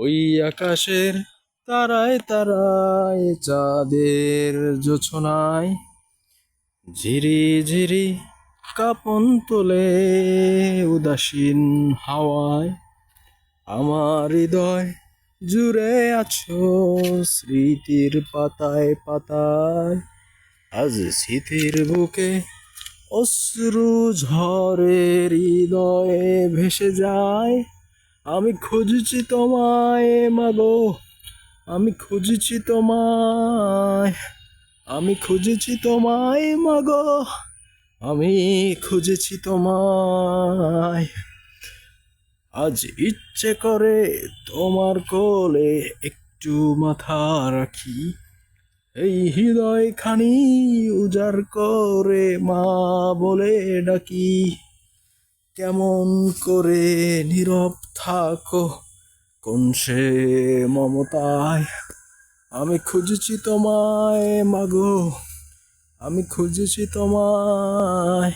ওই আকাশের তারায় তারায় চাঁদের জোছনায় ঝিরি ঝিরি কাপন তোলে উদাসীন হাওয়ায়। আমার হৃদয় জুড়ে আছো স্মৃতির পাতায় পাতায়। আজ স্মৃতির বুকে অশ্রু ঝরে হৃদয়ে ভেসে যায়। আমি খুঁজছি তোমায় মাগো আমি খুঁজছি তোমায়, আমি খুঁজেছি তোমায় মাগো আমি খুঁজেছি তোমায়। আজ ইচ্ছে করে তোমার কোলে একটু মাথা রাখি। এই হৃদয় খানি উজাড় করে মা বলে ডাকি। কেমন করে নীরব থাকো? কোন সে মমতায়? আমি খুঁজেছি তোমায়, মাগো। আমি খুঁজেছি তোমায়।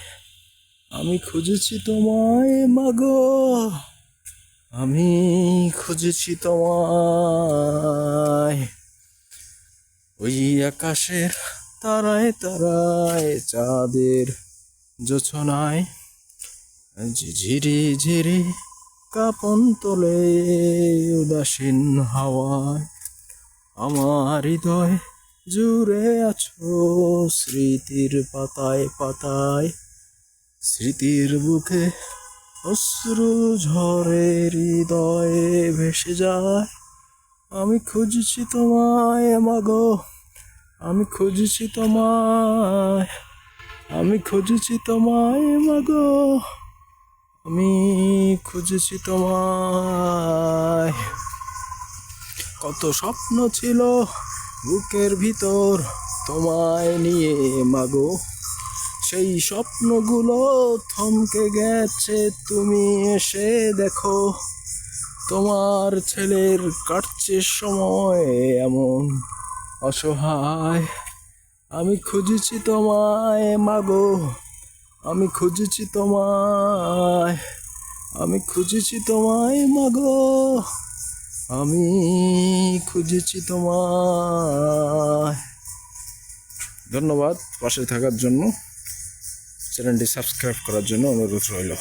আমি খুঁজেছি তোমায়, মাগো। আমি খুঁজেছি তোমায়। ওই আকাশের তারায় তারায় চাঁদের জোছনায় ঝিরি ঝিরি কাপন তোলে উদাসীন হাওয়ায়। আমার হৃদয় জুড়ে আছো স্মৃতির পাতায় পাতায়। স্মৃতির বুকে অশ্রু ঝরে হৃদয়ে ভেসে যায়। আমি খুঁজছি তোমায় মাগো আমি খুঁজছি তোমায়, আমি খুঁজছি তোমায় মাগো আমি খুঁজেছি তোমায়। কত স্বপ্ন ছিল বুকের ভিতর তোমায় নিয়ে, মাগো। সেই স্বপ্নগুলো থমকে গেছে, তুমি এসে দেখো। তোমার ছেলের কাটছে সময় এমন অসহায়। আমি খুঁজেছি তোমায়, মাগো। আমি খুঁজেছি তোমায়, আমি খুঁজেছি তোমায় মাগো। আমি খুঁজেছি তোমায়। ধন্যবাদ পাশে থাকার জন্য। চ্যানেলটি সাবস্ক্রাইব করার জন্য অনুরোধ রইল।